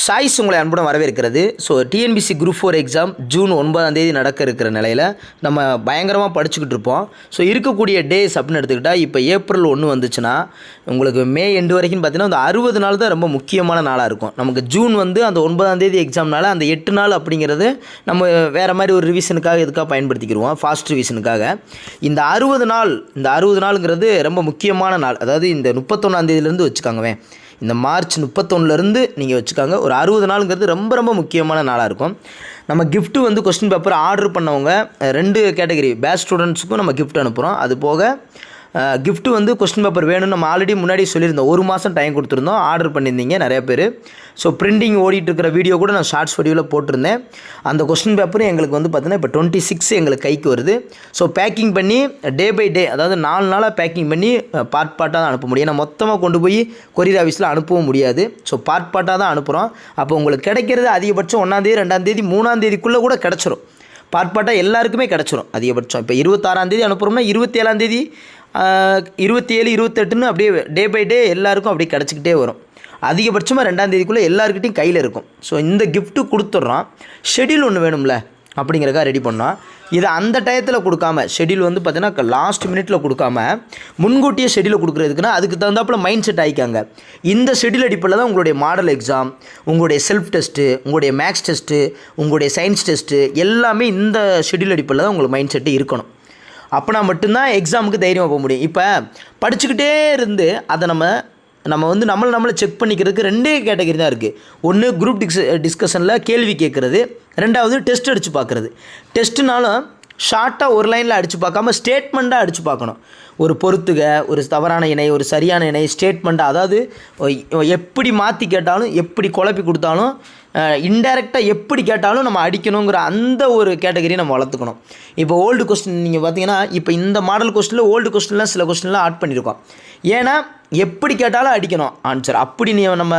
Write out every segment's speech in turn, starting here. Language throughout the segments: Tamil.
சாய்ஸ் உங்களை அன்புடன் வரவேற்கிறது. So TNPSC group four exam June ஒன்பதாம் தேதி நடக்க இருக்கிற நிலையில் நம்ம பயங்கரமாக படிச்சுக்கிட்டு இருப்போம். ஸோ இருக்கக்கூடிய டேஸ் அப்படின்னு எடுத்துக்கிட்டால் இப்போ ஏப்ரல் ஒன்று வந்துச்சுன்னா உங்களுக்கு மே எண்டு வரைக்கும் பார்த்தீங்கன்னா அந்த அறுபது நாள் தான் ரொம்ப முக்கியமான நாளாக இருக்கும். நமக்கு ஜூன் வந்து அந்த ஒன்பதாம் தேதி எக்ஸாம்னால அந்த எட்டு நாள் அப்படிங்கிறது நம்ம வேறு மாதிரி ஒரு ரிவிஷனுக்காக இதுக்காக பயன்படுத்திக்கிடுவோம் ஃபாஸ்ட் ரிவிஷனுக்காக இந்த அறுபது நாள் இந்த அறுபது நாளுங்கிறது ரொம்ப முக்கியமான நாள். அதாவது இந்த முப்பத்தொன்னாம் தேதியிலேருந்து இந்த மார்ச் முப்பத்தொன்னுலேருந்து நீங்கள் வச்சுக்காங்க. ஒரு அறுபது நாளுங்கிறது ரொம்ப ரொம்ப முக்கியமான நாளாக இருக்கும். நம்ம கிஃப்ட்டு வந்து கொஸ்டின் பேப்பர் ஆர்டர் பண்ணவங்க ரெண்டு கேட்டகரி பேட்ச் ஸ்டூடெண்ட்ஸுக்கும் நம்ம கிஃப்ட் அனுப்புகிறோம் அது போக கிஃப்ட்டு வந்து கொஸ்டின் பேப்பர் வேணும்னு நம்ம ஆல்ரெடி முன்னாடி சொல்லியிருந்தோம். ஒரு மாதம் டைம் கொடுத்துருந்தோம். ஆர்டர் பண்ணியிருந்தீங்க நிறைய பேர். ஸோ பிரிண்டிங் ஓடிட்டு இருக்கிற வீடியோ கூட நான் ஷார்ட்ஸ் வீடியோவில் போட்டிருந்தேன். அந்த கொஸ்டின் பேப்பரும் எங்களுக்கு வந்து பார்த்தீங்கன்னா இப்போ டுவெண்ட்டி சிக்ஸ் எங்களுக்கு கைக்கு வருது. ஸோ பேக்கிங் பண்ணி டே பை டே அதாவது நாலு நாளாக பேக்கிங் பண்ணி பார்ட் பார்ட்டாக தான் அனுப்ப முடியும். ஏன்னா மொத்தமாக கொண்டு போய் கொரியர் ஆஃபீஸில் அனுப்பவும் முடியாது. ஸோ பார்ட் பார்ட்டாக தான் அனுப்புகிறோம் அப்போ உங்களுக்கு கிடைக்கிறது அதிகபட்சம் ஒன்றாந்தேதி ரெண்டாந்தேதி மூணாந்தேதிக்குள்ளே கூட கிடச்சிரும். பார்ட் பார்ட்டாக எல்லாருக்குமே கிடச்சிரும் அதிகபட்சம். இப்போ இருபத்தாறாந்தேதி அனுப்புகிறோம்னா இருபத்தேழாந்தேதி இருபத்தி ஏழு இருபத்தெட்டுன்னு அப்படியே டே பை டே எல்லாருக்கும் அப்படியே கிடச்சிக்கிட்டே வரும். அதிகபட்சமாக ரெண்டாம் தேதிக்குள்ளே எல்லாருக்கிட்டையும் கையில் இருக்கும். ஸோ இந்த கிஃப்ட்டு கொடுத்துட்றோம் ஷெடியூல் ஒன்று வேணும்ல அப்படிங்கிறக்கா ரெடி பண்ணோம் இதை அந்த டயத்தில் கொடுக்காம ஷெடியூல் வந்து பார்த்தீங்கன்னா லாஸ்ட் மினிட்ல கொடுக்காம முன்கூட்டியே ஷெடியூல் கொடுக்குறதுக்குன்னா அதுக்கு தகுந்தாப்பில் மைண்ட் செட் ஆகிக்காங்க இந்த ஷெடியூல் அடிப்படையில் தான் உங்களுடைய மாடல் எக்ஸாம் உங்களுடைய செல்ஃப் டெஸ்ட்டு உங்களுடைய மேக்ஸ் டெஸ்ட்டு உங்களுடைய சயின்ஸ் டெஸ்ட்டு எல்லாமே இந்த ஷெடியூல் அடிப்படையில் தான் உங்களுக்கு மைண்ட் செட்டு இருக்கணும். அப்போனா மட்டும்தான் எக்ஸாமுக்கு தைரியமாக போக முடியும். இப்போ படிச்சுக்கிட்டே இருந்து அதை நம்ம நம்ம வந்து நம்மளை நம்மளை செக் பண்ணிக்கிறதுக்கு ரெண்டே கேட்டகரி தான் இருக்குது ஒன்று குரூப் டிஸ் டிஸ்கஷனில் கேள்வி கேட்குறது ரெண்டாவது டெஸ்ட் அடித்து பார்க்குறது டெஸ்ட்டுனாலும் ஷார்ட்டாக ஒரு லைனில் அடித்து பார்க்காம ஸ்டேட்மெண்ட்டாக அடித்து பார்க்கணும். ஒரு பொறுத்துக ஒரு தவறான இணை ஒரு சரியான இணை ஸ்டேட்மெண்ட் அதாவது எப்படி மாற்றி கேட்டாலும் எப்படி குழப்பி கொடுத்தாலும் இன்டெரக்டாக எப்படி கேட்டாலும் நம்ம அடிக்கணுங்கிற அந்த ஒரு கேட்டகரி நம்ம வளர்த்துக்கணும். இப்போ ஓல்டு கொஸ்டின் நீங்கள் பார்த்தீங்கன்னா இப்போ இந்த மாடல் கொஸ்டினில் ஓல்டு கொஸ்டின்லாம் சில கொஸ்டின்லாம் ஆட் பண்ணியிருக்கோம் ஏன்னா எப்படி கேட்டாலும் அடிக்கணும். ஆன்சர் அப்படி நீ நம்ம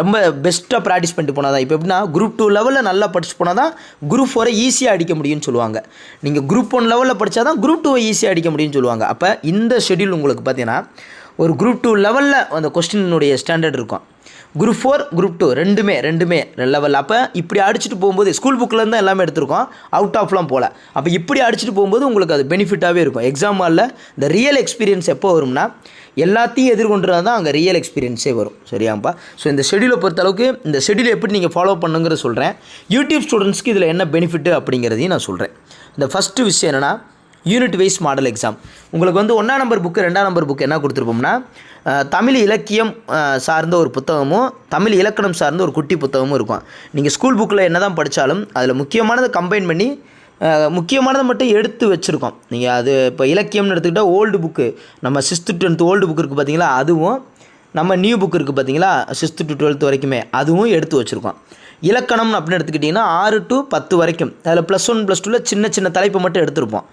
ரொம்ப பெஸ்ட்டாக ப்ராக்டிஸ் பண்ணிட்டு போனால் தான். இப்போ எப்படின்னா குரூப் டூ லெவலில் நல்லா படிச்சு போனால் தான் குரூப் ஃபோரை ஈஸியாக அடிக்க முடியும்னு சொல்லுவாங்க. நீங்கள் குரூப் ஒன் லெவலில் படித்தா தான் குரூப் டூவை ஈஸியாக அடிக்க முடியும்னு சொல்லுவாங்க. அப்போ இந்த ஷெடியூல் உங்களுக்கு பார்த்தீங்கன்னா ஒரு குரூப் டூ லெவலில் அந்த கொஸ்டினுடைய ஸ்டாண்டர்ட் இருக்கும். குரூப் ஃபோர் குரூப் டூ ரெண்டுமே ரெண்டுமே லெவல் அப்போ இப்படி அடிச்சுட்டு போகும்போது ஸ்கூல் புக்கில் தான் எல்லாமே எடுத்திருக்கோம். அவுட் ஆஃப்லாம் போகல அப்போ இப்படி அடிச்சுட்டு போகும்போது உங்களுக்கு அது பெனிஃபிட்டாகவே இருக்கும். எக்ஸாம் ஹாலில் இந்த ரியல் எக்ஸ்பீரியன்ஸ் எப்போ வரும்னா எல்லாத்தையும் எதிர்கொண்டுறது தான் அங்கே ரியல் எக்ஸ்பீரியன்ஸே வரும். சரியாப்பா ஸோ இந்த ஷெடியூலை பொறுத்தளவுக்கு இந்த ஷெடியூல் எப்படி நீங்கள் ஃபாலோ பண்ணுங்கிறத சொல்கிறேன் யூடியூப் ஸ்டூடெண்ட்ஸ்க்கு இதில் என்ன பெனிஃபிட்டு அப்படிங்கிறதையும் நான் சொல்கிறேன் இந்த ஃபஸ்ட்டு விஷயம் என்னென்னா யூனிட் வைஸ் மாடல் எக்ஸாம் உங்களுக்கு வந்து ஒன்றாம் நம்பர் புக்கு ரெண்டாம் நம்பர் புக்கு என்ன கொடுத்துருப்போம்னா தமிழ் இலக்கியம் சார்ந்த ஒரு புத்தகமும் தமிழ் இலக்கணம் சார்ந்த ஒரு குட்டி புத்தகமும் இருக்கும். நீங்கள் ஸ்கூல் புக்கில் என்ன தான் படித்தாலும் அதில் முக்கியமானதை கம்பைன் பண்ணி முக்கியமானதை மட்டும் எடுத்து வச்சுருக்கோம். நீங்கள் அது இப்போ இலக்கியம்னு எடுத்துக்கிட்டால் ஓல்டு புக்கு நம்ம சிக்ஸ்த்து டென்த்து ஓல்டு புக் இருக்குது பார்த்தீங்களா அதுவும் நம்ம நியூ புக் இருக்குது பார்த்தீங்களா சிக்ஸ்த்து டு டுவெல்த் வரைக்குமே அதுவும் எடுத்து வச்சுருக்கோம். இலக்கணம் அப்படின்னு எடுத்துக்கிட்டிங்கன்னா ஆறு டு பத்து வரைக்கும். அதில் ப்ளஸ் ஒன் ப்ளஸ் டூவில் சின்ன சின்ன தலைப்பை மட்டும் எடுத்திருப்போம்.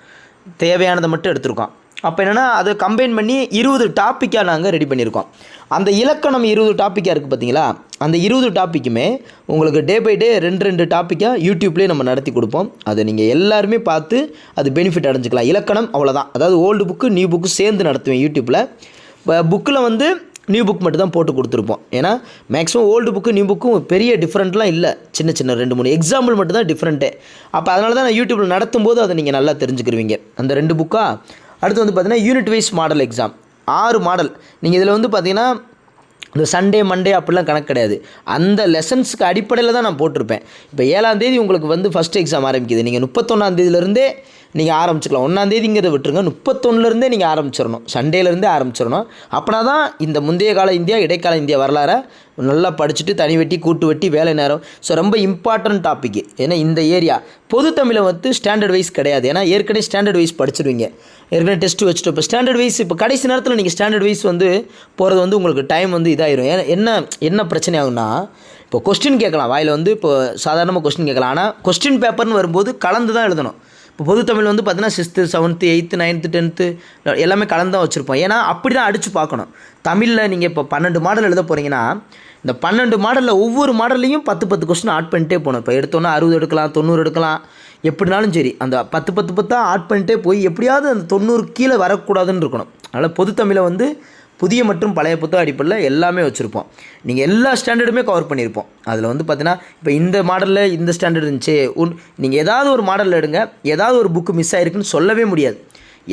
தேவையானதை மட்டும் எடுத்திருக்கோம். அப்போ என்னென்னா அதை கம்பைன் பண்ணி இருபது டாப்பிக்காக நாங்கள் ரெடி பண்ணியிருக்கோம். அந்த இலக்கணம் இருபது டாப்பிக்காக இருக்குது பார்த்தீங்களா அந்த இருபது டாப்பிக்குமே உங்களுக்கு டே பை டே ரெண்டு ரெண்டு டாப்பிக்காக யூடியூப்லேயே நம்ம நடத்தி கொடுப்போம். அதை நீங்கள் எல்லாருமே பார்த்து அது பெனிஃபிட் அடைஞ்சிக்கலாம். இலக்கணம் அவ்வளோதான் அதாவது ஓல்டு புக்கு நியூ புக்கு சேர்ந்து நடத்துவேன் யூடியூப்பில் புக்கில் வந்து நியூ புக் மட்டும் தான் போட்டு கொடுத்துருப்போம். ஏன்னா மேக்ஸிமம் ஓல்டு புக்கு நியூ புக்கும் பெரிய டிஃப்ரெண்ட்லாம் இல்லை. சின்ன சின்ன ரெண்டு மூணு எக்ஸாம்பிள் மட்டும் தான் டிஃப்ரெண்ட்டே அப்போ அதனால தான் நான் யூடியூப்பில் நடத்தும் போது அதை நீங்கள் நல்லா தெரிஞ்சுக்கிருவீங்க. அந்த ரெண்டு புக்காக அடுத்து வந்து பார்த்தீங்கன்னா யூனிட் வைஸ் மாடல் எக்ஸாம் ஆறு மாடல் நீங்கள் இதில் வந்து பார்த்தீங்கன்னா இந்த சண்டே மண்டே அப்படிலாம் கணக்கு கிடையாது. அந்த லெசன்ஸுக்கு அடிப்படையில் தான் நான் போட்டிருப்பேன். இப்போ ஏழாம் தேதி உங்களுக்கு வந்து ஃபஸ்ட் எக்ஸாம் ஆரம்பிக்குது. நீங்கள் முப்பத்தொன்னாந்தேதியிலேருந்தே நீங்கள் ஆரம்பிச்சுக்கலாம். ஒன்றாந்தேதிங்கிறத விட்டுருங்க. முப்பத்தொன்னுலேருந்தே நீங்கள் ஆரம்பிச்சிடணும் சண்டேலேருந்தே ஆரம்பிச்சிடணும் அப்படின்னா தான் இந்த முந்தைய கால இந்தியா இடைக்கால இந்தியா வரலாற நல்லா படிச்சுட்டு தனி வெட்டி கூட்டு வெட்டி வேலை நேரம். ஸோ ரொம்ப இம்பார்ட்டன்ட் டாப்பிக்கு ஏன்னா இந்த ஏரியா. பொது தமிழை வந்து ஸ்டாண்டர்ட் வைஸ் கிடையாது. ஏன்னா ஏற்கனவே ஸ்டாண்டர்ட் வைஸ் படிச்சிருவீங்க. ஏற்கனவே டெஸ்ட் வச்சுட்டு இப்போ ஸ்டாண்டர்ட் வைஸ் இப்போ கடைசி நேரத்தில் நீங்கள் ஸ்டாண்டர்ட் வைஸ் வந்து போகிறது வந்து உங்களுக்கு டைம் வந்து இதாயிரும். ஏன்னா என்ன என்ன பிரச்சனை ஆகும்னா இப்போ கொஸ்டின் கேட்கலாம். வாயில் வந்து இப்போ சாதாரணமாக கொஸ்டின் கேட்கலாம். ஆனால் கொஸ்டின் பேப்பர்னு வரும்போது கலந்து தான் எழுதணும். இப்போ பொது தமிழ் வந்து பார்த்தீங்கன்னா sixth seventh eighth ninth tenth எல்லாமே கலந்து தான் வச்சுருப்போம். ஏன்னா அப்படி தான் அடித்து பார்க்கணும். தமிழில் நீங்கள் இப்போ பன்னெண்டு மாடல் எழுத போகிறீங்கன்னா இந்த பன்னெண்டு மாடலில் ஒவ்வொரு மாடல்லையும் பத்து பத்து கொஸ்டின் ஆட் பண்ணிட்டே போகணும். இப்போ எடுத்தோன்னா அறுபது எடுக்கலாம் தொண்ணூறு எடுக்கலாம். எப்படினாலும் சரி அந்த பத்து பத்து பத்தாக ஆட் பண்ணிட்டே போய் எப்படியாவது அந்த தொண்ணூறு கீழே வரக்கூடாதுன்னு இருக்கணும். அதனால் பொது தமிழை வந்து புதிய மற்றும் பழைய புத்தக அடிப்படையில் எல்லாமே வச்சுருப்போம். நீங்கள் எல்லா ஸ்டாண்டர்டுமே கவர் பண்ணியிருப்போம் அதில் வந்து பார்த்தீங்கன்னா இப்போ இந்த மாடலில் இந்த ஸ்டாண்டர்ட் இருந்துச்சு. உன் நீங்கள் ஏதாவது ஒரு மாடலில் எடுங்க. ஏதாவது ஒரு புக்கு மிஸ் ஆகிருக்குன்னு சொல்லவே முடியாது.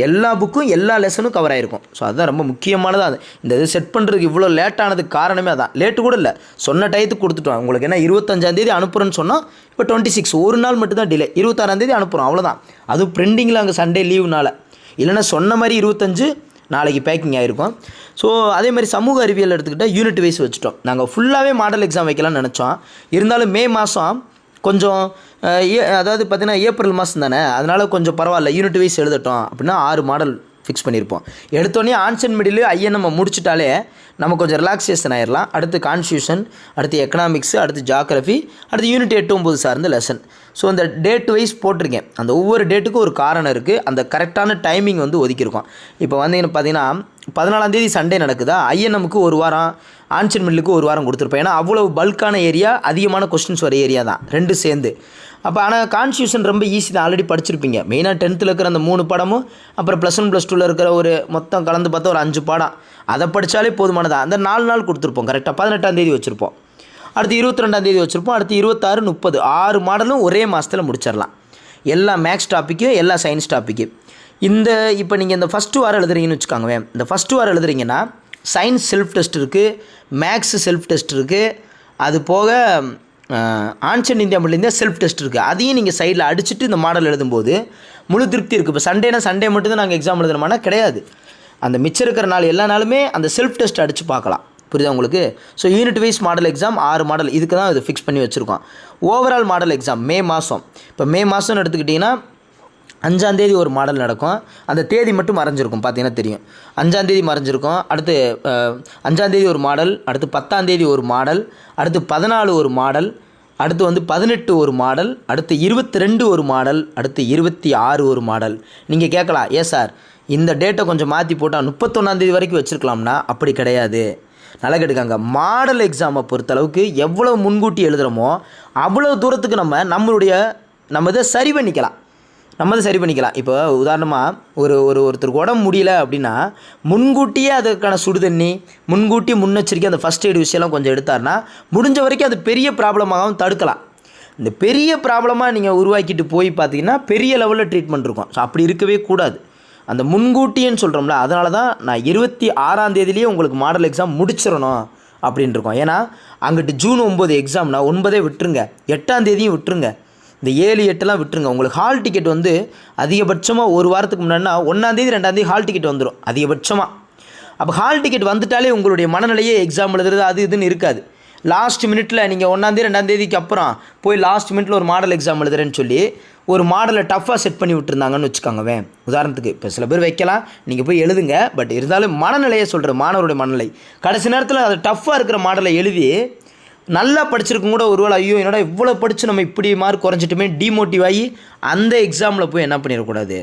எல்லா புக்கும் எல்லா லெசனும் கவர் ஆகிருக்கும் ஸோ அதுதான் ரொம்ப முக்கியமானதாக அது. இந்த இது செட் பண்ணுறதுக்கு இவ்வளோ லேட்டானதுக்கு காரணமே அதான். லேட்டு கூட இல்லை. சொன்ன டயத்துக்கு கொடுத்துட்டோம். உங்களுக்கு என்ன இருபத்தஞ்சாந்தேதி அனுப்புகிறேன்னு சொன்னால் இப்போ டுவெண்ட்டி சிக்ஸ் ஒரு நாள் மட்டும் தான் டிலே இருபத்தாறாந்தேதி அனுப்புகிறோம் அவ்வளோதான் அதுவும் பிரிண்டிங்கில் அங்கே சண்டே லீவுனால இல்லைன்னா சொன்ன மாதிரி இருபத்தஞ்சு நாளைக்கு பேக்கிங் ஆகிருக்கும் ஸோ அதே மாதிரி சமூக அறிவியல் எடுத்துக்கிட்டால் யூனிட் வைஸ் வச்சுட்டோம். நாங்கள் ஃபுல்லாகவே மாடல் எக்ஸாம் வைக்கலாம்னு நினச்சோம். இருந்தாலும் மே மாதம் கொஞ்சம் ஏ அதாவது பார்த்திங்கன்னா ஏப்ரல் மாதம் தானே. அதனால் கொஞ்சம் பரவாயில்ல யூனிட் வைஸ் எழுதட்டோம். அப்படின்னா ஆறு மாடல் ஃபிக்ஸ் பண்ணியிருப்போம் எடுத்தோடனே ஆன்சன் மிடில் ஐயன் நம்ம முடிச்சிட்டாலே நம்ம கொஞ்சம் ரிலாக்ஸேஷன் ஆயிடலாம் அடுத்து கான்ஸ்டியூஷன் அடுத்து எக்கனாமிக்ஸ் அடுத்து ஜாகிரஃபி அடுத்து யூனிட் எட்டு ஒம்பது சார்ந்த லெசன் ஸோ அந்த டேட் வைஸ் போட்டிருக்கேன். அந்த ஒவ்வொரு டேட்டுக்கும் ஒரு காரணம் இருக்குது அந்த கரெக்டான டைமிங் வந்து ஒதுக்கியிருக்கோம். இப்போ வந்தீங்கன்னு பார்த்தீங்கன்னா பதினாலாந்தேதி சண்டே நடக்குதா? ஐஎன்எம்க்கு ஒரு வாரம் ஆன்சன் மில்லுக்கு ஒரு வாரம் கொடுத்துருப்பேன் ஏன்னா அவ்வளோ பல்கான ஏரியா அதிகமான கொஸ்டின்ஸ் வர ஏரியா தான். ரெண்டு சேர்ந்து. அப்போ ஆனால் கான்ஸ்டியூஷன் ரொம்ப ஈஸி தான். ஆல்ரெடி படிச்சிருப்பீங்க. மெயினாக டென்த்தில் இருக்கிற அந்த மூணு படமும் அப்புறம் ப்ளஸ் ஒன் ப்ளஸ் டூவில் இருக்கிற ஒரு மொத்தம் கலந்து பார்த்தா ஒரு அஞ்சு பாடம். அதை படித்தாலே போதுமானதா? அந்த நாலு நாள் கொடுத்துருப்போம். கரெக்டாக பதினெட்டாம் தேதி வச்சுருப்போம். அடுத்து இருபத்தி ரெண்டாம் தேதி வச்சுருப்போம். அடுத்து இருபத்தாறு முப்பது. ஆறு மாடலும் ஒரே மாதத்தில் முடிச்சிடலாம். எல்லா மேக்ஸ் டாப்பிக்கும் எல்லா சயின்ஸ் டாப்பிக்கு இந்த இப்போ நீங்கள் இந்த ஃபஸ்ட்டு வாரம் எழுதுறீங்கன்னு வச்சுக்கோங்க இந்த ஃபஸ்ட்டு வாரம் எழுதுறீங்கன்னா சயின்ஸ் செல்ஃப் டெஸ்ட் இருக்குது மேக்ஸ் செல்ஃப் டெஸ்ட் இருக்குது அது போக ஆன்சன் இந்தியா மட்டும் செல்ஃப் டெஸ்ட் இருக்குது அதையும் நீங்கள் சைடில் அடிச்சுட்டு இந்த மாடல் எழுதும்போது முழு திருப்தி இருக்குது இப்போ சண்டேனா சண்டே மட்டும்தான் நாங்கள் எக்ஸாம் எழுதணுமானா கிடையாது. அந்த மிச்சம் இருக்கிற நாள் எல்லா நாளுமே அந்த செல்ஃப் டெஸ்ட் அடித்து பார்க்கலாம். புரியுதா உங்களுக்கு? So unit wise model exam ஆறு மாடல் இதுக்கு தான் இது ஃபிக்ஸ் பண்ணி வச்சுருக்கோம். ஓவரால் மாடல் எக்ஸாம் மே மாதம் இப்போ மே மாதம்னு எடுத்துக்கிட்டிங்கன்னா அஞ்சாந்தேதி ஒரு மாடல் நடக்கும். அந்த தேதி மட்டும் மறைஞ்சிருக்கும் பார்த்தீங்கன்னா தெரியும். அஞ்சாந்தேதி மறைஞ்சிருக்கும். அடுத்து அஞ்சாந்தேதி ஒரு மாடல் அடுத்து பத்தாந்தேதி ஒரு மாடல் அடுத்து பதினாலு ஒரு மாடல் அடுத்து வந்து பதினெட்டு ஒரு மாடல் அடுத்து இருபத்தி ரெண்டு ஒரு மாடல் அடுத்து இருபத்தி ஆறு ஒரு மாடல். நீங்கள் கேட்கலாம் ஏ சார் இந்த டேட்டை கொஞ்சம் மாற்றி போட்டால் முப்பத்தொன்னாந்தேதி வரைக்கும் வச்சுருக்கலாம்னா? அப்படி கிடையாது. நல்லா கேட்டுக்காங்க. மாடல் எக்ஸாமை பொறுத்தளவுக்கு எவ்வளோ முன்கூட்டி எழுதுகிறோமோ அவ்வளோ தூரத்துக்கு நம்ம நம்மளுடைய நம்ம இதை சரி பண்ணிக்கலாம். நம்ம அதை சரி பண்ணிக்கலாம். இப்போ உதாரணமாக ஒரு ஒரு ஒருத்தருக்கு உடம்பு முடியல அப்படின்னா முன்கூட்டியே அதுக்கான சுடுதண்ணி முன்கூட்டி முன்னெச்சரிக்கை அந்த ஃபஸ்ட் எய்டு விஷயம்லாம் கொஞ்சம் எடுத்தாருன்னா முடிஞ்ச வரைக்கும் அது பெரிய ப்ராப்ளமாகவும் தடுக்கலாம். இந்த பெரிய ப்ராப்ளமாக நீங்கள் உருவாக்கிட்டு போய் பார்த்தீங்கன்னா பெரிய லெவலில் ட்ரீட்மெண்ட் இருக்கும். ஸோ அப்படி இருக்கவே கூடாது. அந்த முன்கூட்டின்னு சொல்கிறோம்ல அதனால தான் நான் இருபத்தி ஆறாம் தேதியிலேயே உங்களுக்கு மாடல் எக்ஸாம் முடிச்சிடணும் அப்படின்னு இருக்கோம். ஏன்னா அங்கிட்டு ஜூன் ஒம்பது எக்ஸாம்னா ஒன்பதே விட்டுருங்க. எட்டாம் தேதியும் விட்டுருங்க. இந்த ஏழு எட்டுலாம் விட்டுருங்க. உங்களுக்கு ஹால் டிக்கெட் வந்து அதிகபட்சமாக ஒரு வாரத்துக்கு முன்னாடினா ஒன்றாந்தேதி ரெண்டாந்தேதி ஹால் டிக்கெட் வந்துடும் அதிகபட்சமாக அப்போ ஹால் டிக்கெட் வந்துட்டாலே உங்களுடைய மனநிலையே எக்ஸாம் எழுதுறது அது இதுன்னு இருக்காது. லாஸ்ட் மினிட்ல நீங்கள் ஒன்றாந்தேதி ரெண்டாந்தேதிக்கு அப்புறம் போய் லாஸ்ட் மினிட்ல ஒரு மாடல் எக்ஸாம் எழுதுறேன்னு சொல்லி ஒரு மாடலை டஃப்பாக செட் பண்ணி விட்டுருந்தாங்கன்னு வச்சுக்கோங்கவேன் உதாரணத்துக்கு இப்போ சில பேர் வைக்கலாம். நீங்கள் போய் எழுதுங்க. பட் இருந்தாலும் மனநிலையை சொல்கிற மாணவருடைய மனநிலை. கடைசி நேரத்தில் அது டஃப்பாக இருக்கிற மாடலை எழுதி நல்லா படிச்சிருக்கும் கூட ஒருவேளை ஐயோ என்னடா இவ்வளோ படித்து நம்ம இப்படி மார்க் குறைஞ்சிட்டுமே டிமோட்டிவ் ஆகி அந்த எக்ஸாமில் போய் என்ன பண்ணிடக்கூடாது?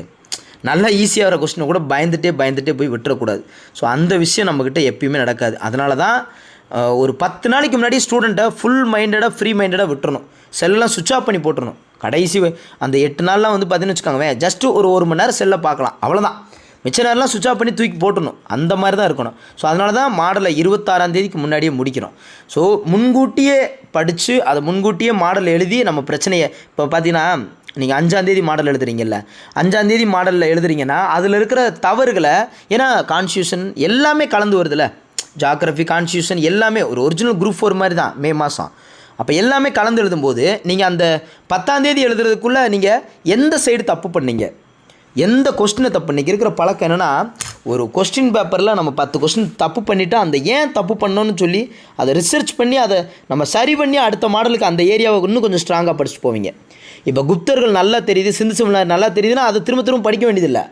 நல்லா ஈஸியாக வர கொஸ்டினை கூட பயந்துட்டே பயந்துட்டே போய் விட்டுறக்கூடாது. ஸோ அந்த விஷயம் நம்மக்கிட்ட எப்பயுமே நடக்காது. அதனால தான் ஒரு பத்து நாளைக்கு முன்னாடி ஸ்டூடெண்ட்டை ஃபுல் மைண்டடாக ஃப்ரீ மைண்டடாக விட்டுறணும். செல்லாம் சுவிட்ச் ஆஃப் பண்ணி போட்டுடணும் கடைசி அந்த எட்டு நாள்லாம் வந்து பார்த்தீங்கன்னு வச்சுக்கோங்க ஜஸ்ட்டு ஒரு ஒரு மணி நேரம் செல்லை பார்க்கலாம். அவ்வளோதான் மிச்ச நேரம்லாம் சுவிட்ச் ஆஃப் பண்ணி தூக்கி போட்டணும் அந்த மாதிரி தான் இருக்கணும். ஸோ அதனால தான் மாடலை இருபத்தாறாம் தேதிக்கு முன்னாடியே முடிக்கிறோம். ஸோ முன்கூட்டியே படித்து அதை முன்கூட்டியே மாடல் எழுதி நம்ம பிரச்சனையை இப்போ பார்த்தீங்கன்னா நீங்கள் அஞ்சாந்தேதி மாடல் எழுதுறீங்கல்ல. அஞ்சாந்தேதி மாடலில் எழுதுறீங்கன்னா அதில் இருக்கிற தவறுகளை ஏன்னா கான்ஸ்டியூஷன் எல்லாமே கலந்து வருதுல்ல. ஜாகிரஃபி கான்ஸ்டியூஷன் எல்லாமே ஒரு ஒரிஜினல் குரூப் ஃபோர் மாதிரி தான் மே மாதம் அப்போ எல்லாமே கலந்து எழுதும்போது நீங்கள் அந்த பத்தாந்தேதி எழுதுறதுக்குள்ளே நீங்கள் எந்த சைடு தப்பு பண்ணீங்க? எந்த கொஸ்டினை தப்பு? இன்றைக்கி இருக்கிற பழக்கம் என்னென்னா ஒரு கொஸ்டின் பேப்பரில் நம்ம பத்து கொஸ்டின் தப்பு பண்ணிவிட்டு அந்த ஏன் தப்பு பண்ணோன்னு சொல்லி அதை ரிசர்ச் பண்ணி அதை நம்ம சரி பண்ணி அடுத்த மாடலுக்கு அந்த ஏரியாவை இன்னும் கொஞ்சம் ஸ்ட்ராங்காக படிச்சுட்டு போவீங்க. இப்போ குப்தர்கள் நல்லா தெரியுது சிந்து சிம்லார் நல்லா தெரியுதுன்னா அதை திரும்ப திரும்ப படிக்க வேண்டியதில்லை.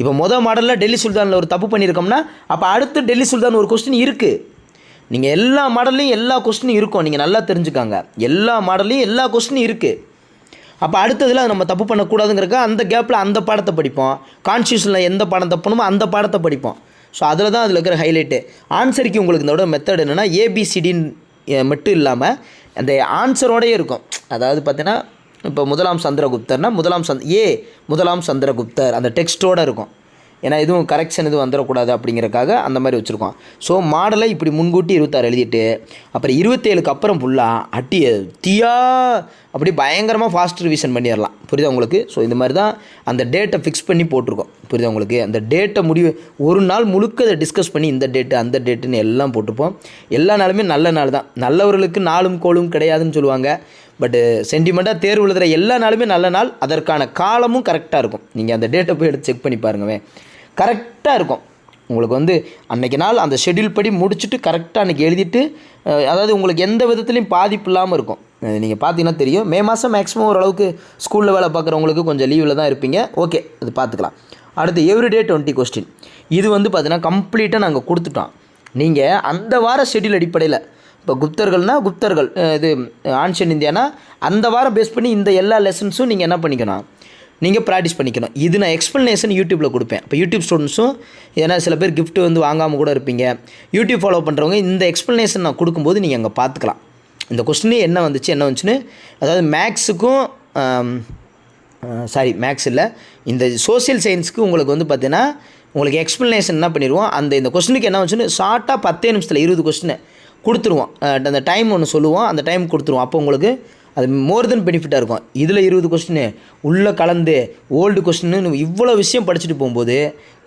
இப்போ மொதல் மாடலில் டெல்லி சுல்தானில் ஒரு தப்பு பண்ணியிருக்கோம்னா அப்போ அடுத்து டெல்லி சுல்தான் ஒரு கொஸ்டின் இருக்குது நீங்கள் எல்லா மாடல்லையும் எல்லா கொஸ்டினும் இருக்கும். நீங்கள் நல்லா தெரிஞ்சுக்காங்க. எல்லா மாடல்லையும் எல்லா கொஸ்டினும் இருக்குது அப்போ அடுத்ததில் நம்ம தப்பு பண்ணக்கூடாதுங்கிறக்க அந்த கேப்பில் அந்த பாடத்தை படிப்போம். கான்ஸ்டியூஷனில் எந்த பாடம் தப்புணுமோ அந்த பாடத்தை படிப்போம். ஸோ அதில் தான் அதில் இருக்கிற ஹைலைட்டு ஆன்சருக்கு உங்களுக்கு இதோட மெத்தட் என்னென்னா ஏபிசிடின்னு மட்டும் இல்லாமல் அந்த ஆன்சரோடையே இருக்கும். அதாவது பார்த்தீங்கன்னா இப்போ முதலாம் சந்திரகுப்தர்னா முதலாம் சந்த் ஏ முதலாம் சந்திரகுப்தர் அந்த டெக்ஸ்ட்டோடு இருக்கும். ஏன்னா எதுவும் கரெக்ஷன் எதுவும் வந்துடக்கூடாது அப்படிங்கிறக்காக அந்த மாதிரி வச்சுருக்கோம். ஸோ மாடலை இப்படி முன்கூட்டி இருபத்தாறு எழுதிட்டு அப்புறம் இருபத்தேழுக்கு அப்புறம் ஃபுல்லாக அட்டி தீயா அப்படி பயங்கரமாக ஃபாஸ்ட் ரிவிஷன் பண்ணிடலாம் புரியுதா உங்களுக்கு? ஸோ இந்த மாதிரி தான் அந்த டேட்டை ஃபிக்ஸ் பண்ணி போட்டிருக்கோம். புரியுதா உங்களுக்கு? அந்த டேட்டை முடிவு ஒரு நாள் முழுக்க அதை டிஸ்கஸ் பண்ணி இந்த டேட்டு அந்த டேட்டுன்னு எல்லாம் போட்டுப்போம் எல்லா நாளுமே நல்ல நாள் தான். நல்லவர்களுக்கு நாளும் கோளும் கிடையாதுன்னு சொல்லுவாங்க. பட்டு சென்டிமெண்ட்டாக தேர்வு எழுதுகிற எல்லா நாளுமே நல்ல நாள். அதற்கான காலமும் கரெக்டாக இருக்கும். நீங்கள் அந்த டேட்டை போய் எடுத்து செக் பண்ணி பாருங்கவே கரெக்டாக இருக்கும். உங்களுக்கு வந்து அன்றைக்கி நாள் அந்த ஷெடியூல் படி முடிச்சுட்டு கரெக்டாக அன்றைக்கி எழுதிட்டு அதாவது உங்களுக்கு எந்த விதத்துலையும் பாதிப்பு இல்லாமல் இருக்கும். நீங்கள் பார்த்தீங்கன்னா தெரியும். மே மாதம் மேக்ஸிமம் ஓரளவுக்கு ஸ்கூலில் வேலை பார்க்குறவங்களுக்கு கொஞ்சம் லீவில் தான் இருப்பீங்க. ஓகே அது பார்த்துக்கலாம். அடுத்து எவ்ரிடே டுவெண்ட்டி கொஸ்டின் இது வந்து பார்த்தீங்கன்னா கம்ப்ளீட்டாக நாங்கள் கொடுத்துட்டோம். நீங்கள் அந்த வார ஷெட்யூல் அடிப்படையில் இப்போ குப்தர்கள்னால் குப்தர்கள் இது ஆன்ஷன் இந்தியானா அந்த வாரம் பேஸ் பண்ணி இந்த எல்லா லெசன்ஸும் நீங்கள் என்ன பண்ணிக்கணும்? நீங்கள் ப்ராக்டிஸ் பண்ணிக்கணும். இது நான் எக்ஸ்ப்ளனேஷன் யூடியூப்பில் கொடுப்பேன். இப்போ யூடியூப் ஸ்டூடெண்ட்ஸும் ஏன்னா சில பேர் கிஃப்ட் வந்து வாங்காமல் கூட இருப்பீங்க. யூடியூப் ஃபாலோ பண்ணுறவங்க இந்த எக்ஸ்ப்ளனேஷன் நான் கொடுக்கும்போது நீங்கள் அங்கே பார்த்துக்கலாம். இந்த கொஸ்டினே என்ன வந்துச்சு என்ன வந்துச்சுன்னு அதாவது மேக்ஸுக்கும் சாரி மேக்ஸ் இல்லை. இந்த சோஷியல் சயின்ஸுக்கு உங்களுக்கு வந்து பார்த்தீங்கன்னா உங்களுக்கு எக்ஸ்ப்ளனேஷன் என்ன பண்ணிடுவோம்? அந்த இந்த கொஸ்டினுக்கு என்ன வந்துச்சுன்னு ஷார்ட்டாக பத்தே நிமிஷத்தில் இருபது கொஸ்டின் கொடுத்துருவோம். அந்த டைம் ஒன்று சொல்லுவோம். அந்த டைம் கொடுத்துருவோம். அப்போ உங்களுக்கு அது மோர் தென் பெனிஃபிட்டாக இருக்கும். இதில் இருபது கொஸ்டின் உள்ளே கலந்து ஓல்டு கொஸ்டின்னு இவ்வளோ விஷயம் படிச்சுட்டு போகும்போது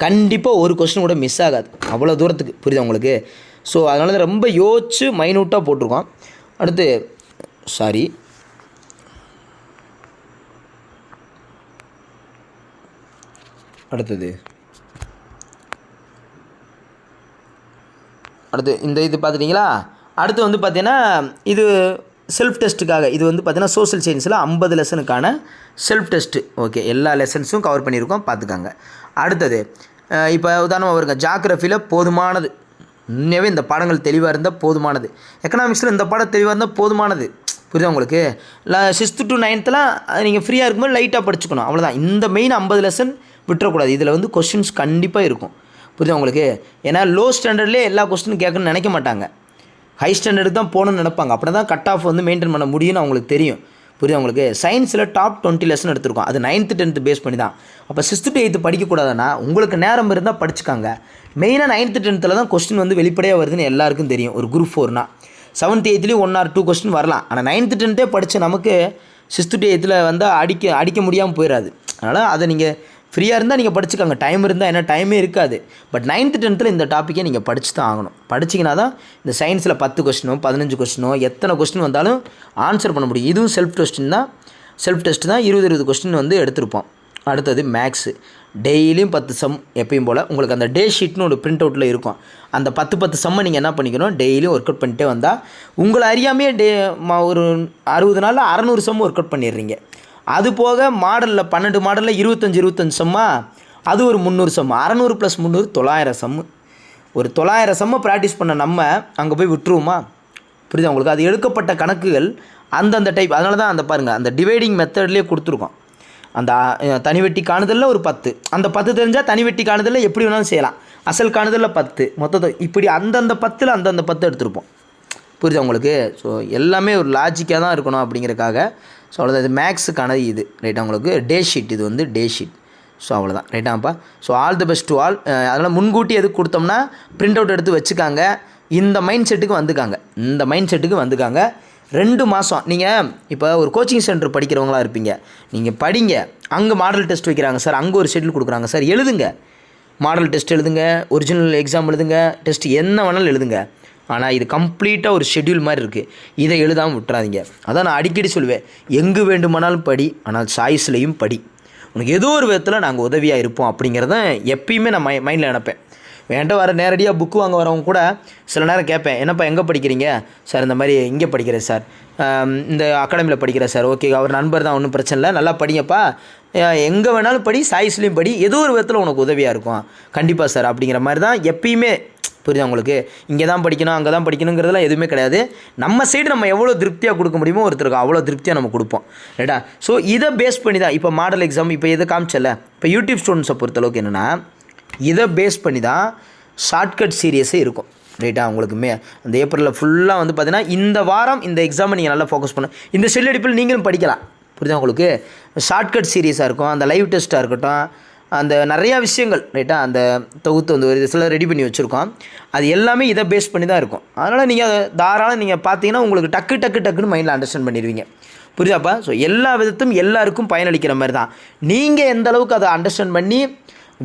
கண்டிப்பாக ஒரு கொஸ்டின் கூட மிஸ் ஆகாது. அவ்வளோ தூரத்துக்கு. புரியுதா உங்களுக்கு? ஸோ அதனால தான் ரொம்ப யோசிச்சு மைனூட்டாக போட்டிருக்கோம். அடுத்து சாரி அடுத்தது. அடுத்து இந்த இது பார்த்துட்டிங்களா? அடுத்து வந்து பார்த்தீங்கன்னா இது செல்ஃப் டெஸ்ட்டுக்காக இது வந்து பார்த்திங்கன்னா சோஷியல் சயின்ஸில் ஐம்பது லெசனுக்கான செல்ஃப் டெஸ்ட்டு ஓகே எல்லா லெசன்ஸும் கவர் பண்ணியிருக்கோம் பார்த்துக்காங்க. அடுத்தது இப்போ உதாரணமாக வருங்க ஜாக்ரஃபியில் போதுமானது. உண்மையாகவே இந்த பாடங்கள் தெளிவாக இருந்தால் போதுமானது. எக்கனாமிக்ஸில் இந்த பாடம் தெளிவாக இருந்தால் போதுமானது. புரியுதா உங்களுக்கு? சிக்ஸ்த்து டு நைன்த்தெலாம் நீங்கள் ஃப்ரீயாக இருக்கும்போது லைட்டாக படிச்சுக்கணும் அவ்வளோதான் இந்த மெயின் ஐம்பது லெசன் விட்டுறக்கூடாது. இதில் வந்து கொஸ்டின்ஸ் கண்டிப்பாக இருக்கும். புரியுதா உங்களுக்கு? ஏன்னா லோ ஸ்டாண்டர்ட்லேயே எல்லா கொஸ்டினும் கேட்கணும்னு நினைக்க மாட்டாங்க. ஹை ஸ்டாண்டர்டுக்கு தான் போகணும்னு நினைப்பாங்க. அப்படி தான் கட் ஆஃப் வந்து மெயின்டைன் பண்ண முடியும்னு அவங்களுக்கு தெரியும். புரியுது உங்களுக்கு? சயின்ஸில் டாப் டுவெண்ட்டி லெசன் எடுத்திருக்கோம். அது நைன்த்து டென்த்து பேஸ் பண்ணி தான். அப்போ சிக்ஸ்த்து டு எயித்து படிக்கக்கூடாதுன்னா உங்களுக்கு நேரம் இருந்தால் படிச்சுக்காங்க. மெயினாக நைன்த்து டென்த்தில் தான் கொஸ்டின் வந்து வெளிப்படையாக வருதுன்னு எல்லாருக்கும் தெரியும். ஒரு குரூப் ஃபோர்னா செவன்த் எயித்துலேயும் ஒன் ஆர் டூ கொஸ்டின் வரலாம். ஆனால் நைன்த்து டென்த்தே படித்த நமக்கு சிக்ஸ்த்து டு எயித்தில் வந்து அடிக்க அடிக்க முடியாமல் போயிடாது அதனால் அதை நீங்கள் ஃப்ரீயாக இருந்தால் நீங்கள் படிச்சுக்கோங்க. டைம் இருந்தால் என்ன? டைமே இருக்காது. பட் நைன்த்து டென்த்தில் இந்த டாப்பிக்கை நீங்கள் படிச்சு தான் ஆகணும். படிச்சிங்கன்னா தான் இந்த சயின்ஸில் பத்து கொஸ்டினோ பதினஞ்சு கொஸ்டினோ எத்தனை கொஸ்டின் வந்தாலும் ஆன்சர் பண்ண முடியும். இதுவும் செல்ஃப் டெஸ்டின் தான். செல்ஃப் டெஸ்ட் தான் இருபது இருபது கொஸ்டின் வந்து எடுத்திருப்போம். அடுத்தது மேக்ஸு டெய்லியும் பத்து சம் எப்பயும் போல் உங்களுக்கு அந்த டே ஷீட்னு ஒரு பிரிண்ட் அவுட்டில் இருக்கும். அந்த பத்து பத்து சம்மை நீங்கள் என்ன பண்ணிக்கணும்? டெய்லியும் ஒர்க் அவுட் பண்ணிட்டே வந்தால் உங்களை அறியாமையே டே ஒரு அறுபது நாளில் அறநூறு சம் ஒர்க் அவுட் பண்ணிடுறீங்க. அது போக மாடலில் பன்னெண்டு மாடலில் இருபத்தஞ்சி இருபத்தஞ்சி சம்மா? அது ஒரு முந்நூறு சம். அறநூறு ப்ளஸ் முந்நூறு தொள்ளாயிரம் சம்மு. ஒரு தொள்ளாயிரம் சம்மை ப்ராக்டிஸ் பண்ண நம்ம அங்கே போய் விட்டுருவோமா? புரியுதா உங்களுக்கு? அது எடுக்கப்பட்ட கணக்குகள் அந்தந்த டைப் அதனால தான் அந்த பாருங்கள் அந்த டிவைடிங் மெத்தட்லேயே கொடுத்துருக்கோம். அந்த தனி வெட்டி காணுதலில் ஒரு பத்து. அந்த பத்து தெரிஞ்சால் தனி வெட்டி காணுதலில் எப்படி வேணாலும் செய்யலாம். அசல் காணுதலில் பத்து. மொத்தத்தை இப்படி அந்தந்த பத்தில் அந்தந்த பத்து எடுத்திருப்போம். புரியுதா உங்களுக்கு? ஸோ எல்லாமே ஒரு லாஜிக்காக தான் இருக்கணும் அப்படிங்கிறக்காக ஸோ அவ்வளோதான் இது மேக்ஸுக்கானது இது. ரைட்டா உங்களுக்கு டே ஷீட் இது வந்து டே ஷீட் ஸோ அவ்வளோதான் ரைட்டாப்பா so all the best to all அதனால் முன்கூட்டி எதுக்கு கொடுத்தோம்னா பிரிண்ட் அவுட் எடுத்து வச்சுக்காங்க. இந்த மைண்ட் செட்டுக்கு வந்துக்காங்க. இந்த மைண்ட் செட்டுக்கு வந்துக்காங்க. ரெண்டு மாதம் நீங்கள் இப்போ ஒரு கோச்சிங் சென்டர் படிக்கிறவங்களா இருப்பீங்க. நீங்கள் படிங்க. அங்கே மாடல் டெஸ்ட் வைக்கிறாங்க சார் அங்கே ஒரு ஷெட்யூல் கொடுக்குறாங்க. சார் எழுதுங்க. மாடல் டெஸ்ட் எழுதுங்க. ஒரிஜினல் எக்ஸாம் எழுதுங்க. டெஸ்ட் என்ன வேணாலும் எழுதுங்க. ஆனால் இது கம்ப்ளீட்டாக ஒரு ஷெட்யூல் மாதிரி இருக்குது இதை எழுதாமல் விட்டுறாதீங்க. அதான் நான் அடிக்கடி சொல்லுவேன். எங்கு வேண்டுமானாலும் படி ஆனால் சாய்ஸ்லையும் படி. உனக்கு ஏதோ ஒரு விதத்தில் நாங்கள் உதவியாக இருப்போம் அப்படிங்கிறத எப்பயுமே நான் மை மைண்டில் நினப்பேன். வேண்ட வர நேரடியாக புக்கு வாங்க வரவங்க கூட சில நேரம் கேட்பேன். என்னப்பா எங்கே படிக்கிறீங்க? சார் இந்த மாதிரி இங்கே படிக்கிறேன் சார். இந்த அகாடமியில் படிக்கிறேன் சார். ஓகே அவர் நண்பர் தான் ஒன்றும் பிரச்சனை இல்லை. நல்லா படிங்கப்பா. எங்கே வேணாலும் படி சாய்ஸ்லேயும் படி. ஏதோ ஒரு விதத்தில் உனக்கு உதவியாக இருக்கும். கண்டிப்பாக சார். அப்படிங்கிற மாதிரி தான் எப்பயுமே புரியுதா உங்களுக்கு? இங்கே தான் படிக்கணும் அங்கே தான் படிக்கணுங்கிறதுலாம் எதுவுமே கிடையாது. நம்ம சைடு நம்ம எவ்வளோ திருப்தியாக கொடுக்க முடியுமோ ஒருத்தருக்கு அவ்வளோ திருப்தியாக நம்ம கொடுப்போம். ரைட்டா ஸோ இதை பேஸ் பண்ணி தான் இப்போ மாடல் எக்ஸாம் இப்போ இதை காமிச்சல? இப்போ யூடியூப் ஸ்டூடெண்ட்ஸை பொறுத்தளவுக்கு என்னென்னா இதை பேஸ் பண்ணி தான் ஷார்ட்கட் சீரியஸே இருக்கும். ரைட்டா உங்களுக்கு மே அந்த ஏப்ரலில் ஃபுல்லாக வந்து பார்த்தீங்கன்னா இந்த வாரம் இந்த எக்ஸாமை நீங்கள் நல்லா ஃபோக்கஸ் பண்ண. இந்த செல்லடிப்பில் நீங்களும் படிக்கலாம். புரியுதா உங்களுக்கு? ஷார்ட்கட் சீரியஸாக இருக்கும். அந்த லைவ் டெஸ்ட்டாக இருக்கட்டும். அந்த நிறையா விஷயங்கள் ரைட்டாக அந்த தொகுத்து வந்து ஒரு சில ரெடி பண்ணி வச்சுருக்கோம். அது எல்லாமே இதை பேஸ் பண்ணி தான் இருக்கும். அதனால் நீங்கள் அதை தாராளம் நீங்கள் பார்த்தீங்கன்னா உங்களுக்கு டக்கு டக்கு டக்குன்னு மைண்டில் அண்டர்ஸ்டாண்ட் பண்ணிடுவீங்க. புரியுதாப்பா ஸோ எல்லா விதத்தும் எல்லாருக்கும் பயனளிக்கிற மாதிரி தான். நீங்கள் எந்த அளவுக்கு அதை அண்டர்ஸ்டாண்ட் பண்ணி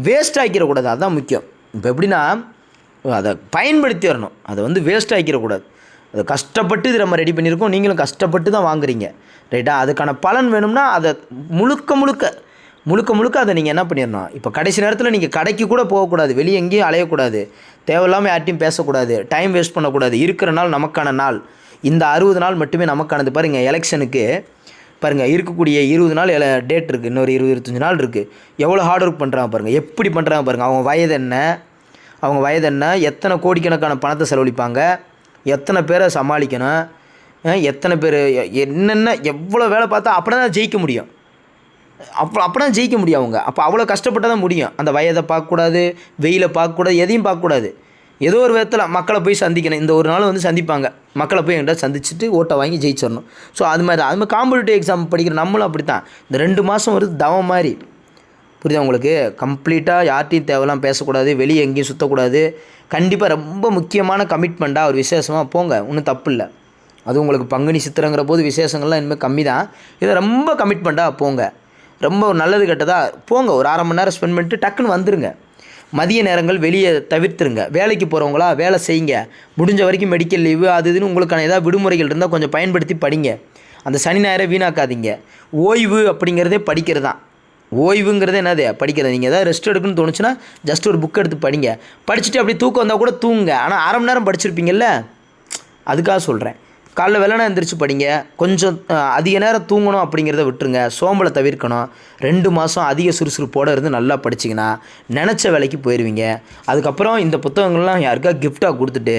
வேஸ்ட் ஆக்கிடக்கூடாது அதுதான் முக்கியம். இப்போ எப்படின்னா அதை பயன்படுத்தி வரணும். அதை வந்து வேஸ்ட் ஆக்கிடக்கூடாது. அது கஷ்டப்பட்டு இது நம்ம ரெடி பண்ணியிருக்கோம். நீங்களும் கஷ்டப்பட்டு தான் வாங்குறீங்க. ரைட்டா அதுக்கான பலன் வேணும்னா அதை முழுக்க முழுக்க முழுக்க முழுக்க அதை நீங்கள் என்ன பண்ணிடணும் இப்போ கடைசி நேரத்தில் நீங்கள் கடைக்கு கூட போகக்கூடாது. வெளியே எங்கேயும் அலையக்கூடாது. தேவையில்லாமல் யார்ட்டையும் பேசக்கூடாது. டைம் வேஸ்ட் பண்ணக்கூடாது. இருக்கிற நாள் நமக்கான நாள். இந்த அறுபது நாள் மட்டுமே நமக்கானது. பாருங்கள் எலெக்ஷனுக்கு பாருங்கள் இருக்கக்கூடிய இருபது நாள் டேட் இருக்குது இன்னொரு இருபது இருபத்தஞ்சி நாள் இருக்குது எவ்வளோ ஹார்ட் ஒர்க் பண்ணுறாங்க பாருங்கள் எப்படி பண்ணுறாங்க பாருங்கள் அவங்க வயது என்ன? அவங்க வயது என்ன? எத்தனை கோடிக்கணக்கான பணத்தை செலவழிப்பாங்க? எத்தனை பேரை சமாளிக்கணும்? எத்தனை பேர் என்னென்ன எவ்வளோ வேலை பார்த்தா அப்படி தான் ஜெயிக்க முடியும். அப்போ அப்போ தான் ஜெயிக்க முடியும் அவங்க. அப்போ அவ்வளோ கஷ்டப்பட்டால் தான் முடியும். அந்த வயதை பார்க்கக்கூடாது வெயிலை பார்க்கக்கூடாது எதையும் பார்க்கக்கூடாது. ஏதோ ஒரு விதத்தில் மக்களை போய் சந்திக்கணும். இந்த ஒரு நாள் வந்து சந்திப்பாங்க. மக்களை போய் என்கிட்ட சந்திச்சுட்டு ஓட்டை வாங்கி ஜெயிச்சிடணும். ஸோ அது மாதிரி அது மாதிரி காம்படிட்டிவ் எக்ஸாம் படிக்கிற நம்மளும் அப்படி தான் இந்த ரெண்டு மாதம் வருது தவம் மாதிரி. புரியுதா உங்களுக்கு? கம்ப்ளீட்டாக யார்ட்டையும் தேவைலாம் பேசக்கூடாது வெளியே எங்கேயும் சுற்றக்கூடாது கண்டிப்பாக ரொம்ப முக்கியமான கமிட்மெண்ட்டாக ஒரு விசேஷமாக போங்க. ஒன்றும் தப்பு இல்லை. அது உங்களுக்கு பங்குனி சித்திரங்கிற போது விசேஷங்கள்லாம் இனிமேல் கம்மி தான் இதை ரொம்ப கமிட்மெண்ட்டாக போங்க. ரொம்ப ஒரு நல்லது கெட்டதாக போங்க ஒரு அரை மணி நேரம் ஸ்பெண்ட் பண்ணிட்டு டக்குன்னு வந்துடுங்க மதிய நேரங்கள் வெளியே தவிர்த்துருங்க. வேலைக்கு போகிறவங்களா வேலை செய்யுங்க. முடிஞ்ச வரைக்கும் மெடிக்கல் லீவு அது இதுன்னு உங்களுக்கான ஏதாவது விடுமுறைகள் இருந்தால் கொஞ்சம் பயன்படுத்தி படிங்க. அந்த சனி ஞாயிறை வீணாக்காதீங்க. ஓய்வு அப்படிங்கிறதே படிக்கிறது தான். ஓய்வுங்கிறது என்னது? படிக்கிறது. நீங்கள் ஏதாவது ரெஸ்ட் எடுக்கணும்னு தோணுச்சுன்னா ஜஸ்ட் ஒரு புக் எடுத்து படிங்க. படிச்சுட்டு அப்படி தூக்கம் வந்தால் கூட தூங்குங்க. ஆனால் அரை மணி நேரம் படிச்சிருப்பீங்கல்ல? அதுக்காக சொல்கிறேன் காலைல வெள்ளனை எந்திரிச்சு படிங்க. கொஞ்சம் அதிக நேரம் தூங்கணும் அப்படிங்கிறத விட்டுருங்க. சோம்பலை தவிர்க்கணும். ரெண்டு மாதம் அதிக சுறுசுறுப்போடு இருந்து நல்லா படிச்சிங்கன்னா நினச்ச வேலைக்கு போயிடுவீங்க அதுக்கப்புறம் இந்த புத்தகங்கள்லாம் யாருக்கா கிஃப்டாக கொடுத்துட்டு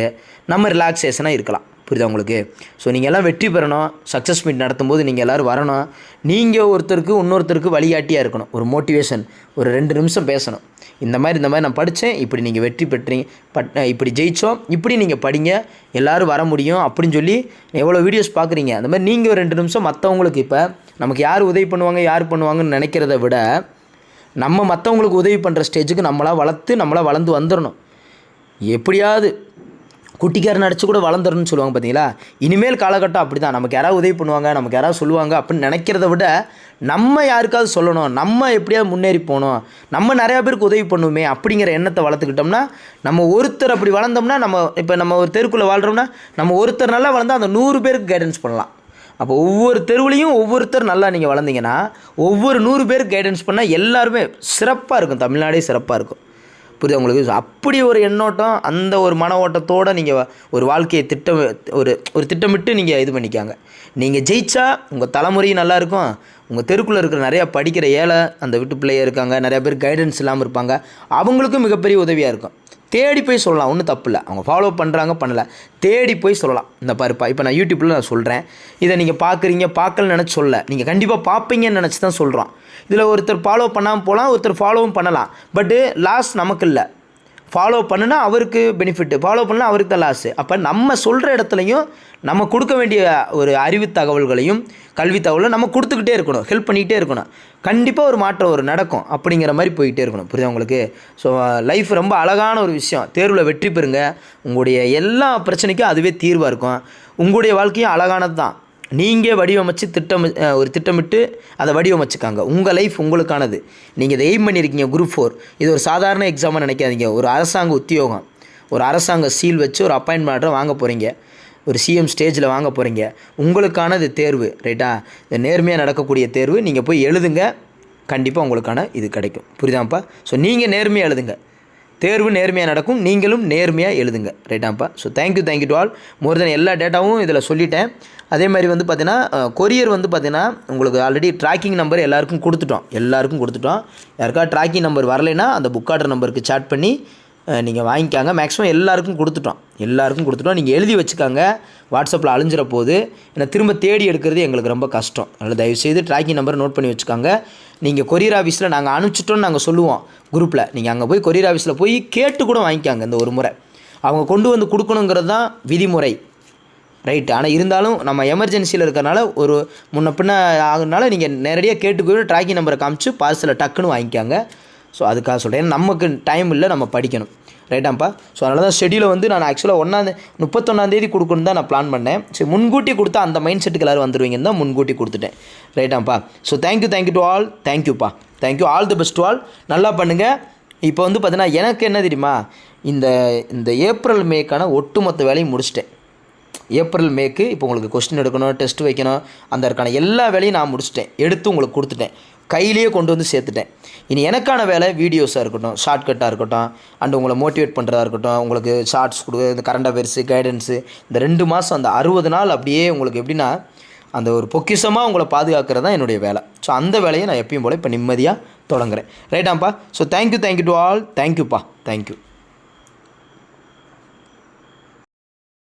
நம்ம ரிலாக்ஸேஷனாக இருக்கலாம். புரியுதா உங்களுக்கு? ஸோ நீங்கள் எல்லாம் வெற்றி பெறணும் சக்ஸஸ் மீட் நடத்தும்போது நீங்கள் எல்லோரும் வரணும். நீங்கள் ஒருத்தருக்கு இன்னொருத்தருக்கு வழிகாட்டியாக இருக்கணும். ஒரு மோட்டிவேஷன் ஒரு ரெண்டு நிமிஷம் பேசணும். இந்த மாதிரி இந்த மாதிரி நான் படித்தேன் இப்படி நீங்கள் வெற்றி பெற்றீங்க பட் இப்படி ஜெயித்தோம் இப்படி நீங்கள் படிங்க எல்லோரும் வர முடியும் அப்படின்னு சொல்லி எவ்வளோ வீடியோஸ் பார்க்குறீங்க? அந்த மாதிரி நீங்கள் ஒரு ரெண்டு நிமிஷம் மற்றவங்களுக்கு இப்போ நமக்கு யார் உதவி பண்ணுவாங்க யார் பண்ணுவாங்கன்னு நினைக்கிறத விட நம்ம மற்றவங்களுக்கு உதவி பண்ணுற ஸ்டேஜுக்கு நம்மளாக வளர்த்து நம்மளாக வளர்ந்து வந்துடணும் எப்படியாவது குட்டிக்காரன் அடிச்சு கூட வளர்ந்துருன்னு சொல்லுவாங்க பார்த்தீங்களா இனிமேல் காலகட்டம் அப்படி தான் நமக்கு யாராவது உதவி பண்ணுவாங்க நமக்கு யாராவது சொல்லுவாங்க அப்படின்னு நினைக்கிறத விட நம்ம யாருக்காவது சொல்லணும் நம்ம எப்படியாவது முன்னேறி போகணும் நம்ம நிறையா பேருக்கு உதவி பண்ணுவோமே அப்படிங்கிற எண்ணத்தை வளர்த்துக்கிட்டோம்னா நம்ம ஒருத்தர் அப்படி வளர்ந்தோம்னா நம்ம இப்போ நம்ம ஒரு தெருக்குள்ளே வாழ்கிறோம்னா நம்ம ஒருத்தர் நல்லா வளர்ந்தால் அந்த நூறு பேருக்கு கைடன்ஸ் பண்ணலாம். அப்போ ஒவ்வொரு தெருவுலையும் ஒவ்வொருத்தர் நல்லா நீங்கள் வளர்ந்தீங்கன்னா ஒவ்வொரு நூறு பேருக்கு கைடன்ஸ் பண்ணால் எல்லாருமே சிறப்பாக இருக்கும். தமிழ்நாடே சிறப்பாக இருக்கும். புரியுது உங்களுக்கு? அப்படி ஒரு எண்ணோட்டம் அந்த ஒரு மன ஓட்டத்தோடு நீங்கள் ஒரு வாழ்க்கையை திட்டம் ஒரு ஒரு திட்டமிட்டு நீங்கள் இது பண்ணிக்காங்க. நீங்கள் ஜெயிச்சா உங்கள் தலைமுறையும் நல்லாயிருக்கும் உங்கள் தெருக்குள்ளே இருக்கிற நிறையா படிக்கிற ஏழை அந்த வீட்டு பிள்ளையே இருக்காங்க நிறையா பேர் கைடன்ஸ் இல்லாமல் இருப்பாங்க. அவங்களுக்கும் மிகப்பெரிய உதவியாக இருக்கும். தேடி போய் சொல்லலாம் ஒன்றும் தப்பு இல்லை. அவங்க ஃபாலோ பண்ணுறாங்க பண்ணலை. தேடி போய் சொல்லலாம். இந்த பாருப்பா இப்போ நான் யூடியூப்பில் நான் சொல்கிறேன் இதை நீங்கள் பார்க்குறீங்க பார்க்கலன்னு நினச்சி சொல்ல. நீங்கள் கண்டிப்பாக பார்ப்பீங்கன்னு நினச்சி தான் சொல்கிறோம் இதில் ஒருத்தர் ஃபாலோ பண்ணாமல் போகலாம் ஒருத்தர் ஃபாலோவும் பண்ணலாம். பட்டு லாஸ் நமக்கு இல்லை. ஃபாலோ பண்ணுனா அவருக்கு பெனிஃபிட்டு ஃபாலோ பண்ணால் அவருக்கு தான் லாஸு அப்போ நம்ம சொல்கிற இடத்துலையும் நம்ம கொடுக்க வேண்டிய ஒரு அறிவு தகவல்களையும் கல்வி தகவலும் நம்ம கொடுத்துக்கிட்டே இருக்கணும் ஹெல்ப் பண்ணிக்கிட்டே இருக்கணும். கண்டிப்பாக ஒரு மாற்றம் ஒரு நடக்கும். அப்படிங்கிற மாதிரி போய்கிட்டே இருக்கணும். புரியுதா உங்களுக்கு? ஸோ லைஃப் ரொம்ப அழகான ஒரு விஷயம். தேர்வில் வெற்றி பெறுங்க. உங்களுடைய எல்லா பிரச்சனைக்கும் அதுவே தீர்வாக இருக்கும். உங்களுடைய வாழ்க்கையும் அழகானது தான் நீங்கள் வடிவமைச்சு திட்டம் ஒரு திட்டமிட்டு அதை வடிவமைச்சுக்காங்க. உங்கள் லைஃப் உங்களுக்கானது. நீங்கள் இதை எய்ம் பண்ணியிருக்கீங்க குரூப் ஃபோர் இது ஒரு சாதாரண எக்ஸாமாக நினைக்காதீங்க. ஒரு அரசாங்க உத்தியோகம். ஒரு அரசாங்க சீல் வச்சு ஒரு அப்பாயின்மெண்ட்டை வாங்க போகிறீங்க ஒரு சிஎம் ஸ்டேஜில் வாங்க போகிறீங்க உங்களுக்கான இது தேர்வு ரைட்டா இது நேர்மையாக நடக்கக்கூடிய தேர்வு நீங்கள் போய் எழுதுங்க. கண்டிப்பாக உங்களுக்கான இது கிடைக்கும். புரியுதாப்பா ஸோ நீங்கள் நேர்மையாக எழுதுங்க. தேர்வு நேர்மையாக நடக்கும். நீங்களும் நேர்மையாக எழுதுங்க. ரைட்டாப்பா so thank you thank you to all more then எல்லா டேட்டாவும் இதில் சொல்லிட்டேன். அதே மாதிரி வந்து பார்த்தீங்கன்னா கொரியர் வந்து பார்த்தீங்கன்னா உங்களுக்கு ஆல்ரெடி ட்ராக்கிங் நம்பர் எல்லாருக்கும் கொடுத்துட்டோம். எல்லாருக்கும் கொடுத்துட்டோம். யாருக்கா ட்ராக்கிங் நம்பர் வரலைன்னா அந்த புக் ஆர்டர் நம்பருக்கு சாட் பண்ணி நீங்கள் வாங்கிக்காங்க. மேக்ஸிமம் எல்லாருக்கும் கொடுத்துட்டோம். எல்லாருக்கும் கொடுத்துட்டோம். நீங்கள் எழுதி வச்சுக்காங்க. வாட்ஸ்அப்பில் அழிஞ்சிற போது ஏன்னா திரும்ப தேடி எடுக்கிறது எங்களுக்கு ரொம்ப கஷ்டம். அதனால் தயவுசெய்து ட்ராக்கிங் நம்பர் நோட் பண்ணி வச்சுக்காங்க. நீங்கள் கொரியர் ஆஃபீஸில் நாங்கள் அனுப்பிச்சிட்டோம்னு நாங்கள் சொல்லுவோம். குரூப்பில் நீங்கள் அங்கே போய் கொரியர் ஆஃபீஸில் போய் கேட்டு கூட வாங்கிக்காங்க இந்த ஒரு முறை. அவங்க கொண்டு வந்து கொடுக்கணுங்கிறது தான் விதிமுறை. ரைட் ஆனால் இருந்தாலும் நம்ம எமர்ஜென்சியில் இருக்கிறனால ஒரு முன்ன பின்ன ஆகுனால நீங்கள் நேரடியாக கேட்டுக்கோ ட்ராக்கிங் நம்பரை காமிச்சு பார்சலை டக்குன்னு வாங்கிக்காங்க. ஸோ அதுக்காக சொல்கிறேன் நமக்கு டைம் இல்லை நம்ம படிக்கணும். ரைட்டாப்பா ஸோ அதனால தான் ஷெடியூலை வந்து நான் ஆக்சுவலாக ஒன்றாந்தே முப்பத்தொன்னாந்தேதி கொடுக்கணும் தான் நான் பிளான் பண்ணேன். சரி முன்கூட்டி கொடுத்தா அந்த மைண்ட் செட்டுக்கு எல்லோரும் வந்துடுவீங்கன்னு தான் முன்கூட்டி கொடுத்துட்டேன். ரைட்டாப்பா so thank you thank you to all தேங்க்யூப்பா thank you all the best to all நல்லா பண்ணுங்கள் இப்போ வந்து பார்த்தீங்கன்னா எனக்கு என்ன தெரியுமா? இந்த இந்த ஏப்ரல் மேக்கான ஒட்டுமொத்த வேலையும் முடிச்சிட்டேன். ஏப்ரல் மேக்கு இப்போ உங்களுக்கு கொஸ்டின் எடுக்கணும் டெஸ்ட் வைக்கணும் அந்த இருக்கான எல்லா வேலையும் நான் முடிச்சிட்டேன். எடுத்து உங்களுக்கு கொடுத்துட்டேன். கையிலேயே கொண்டு வந்து சேர்த்துட்டேன். இனி எனக்கான வேலை வீடியோஸாக இருக்கட்டும் ஷார்ட்கட்டாக இருக்கட்டும் அண்ட் உங்களை மோட்டிவேட் பண்ணுறதா இருக்கட்டும் உங்களுக்கு ஷார்ட்ஸ் கொடு இந்த கரண்ட் அஃபேர்ஸு கைடன்ஸு இந்த ரெண்டு மாதம் அந்த அறுபது நாள் அப்படியே உங்களுக்கு எப்படின்னா அந்த ஒரு பொக்கிஷமாக உங்களை பாதுகாக்கிறது தான் என்னுடைய வேலை. ஸோ அந்த வேலையை நான் எப்பயும் போல் இப்போ நிம்மதியாக தொடங்குறேன். ரைட்டாம்ப்பா so thank you thank you to all தேங்க்யூப்பா தேங்க்யூ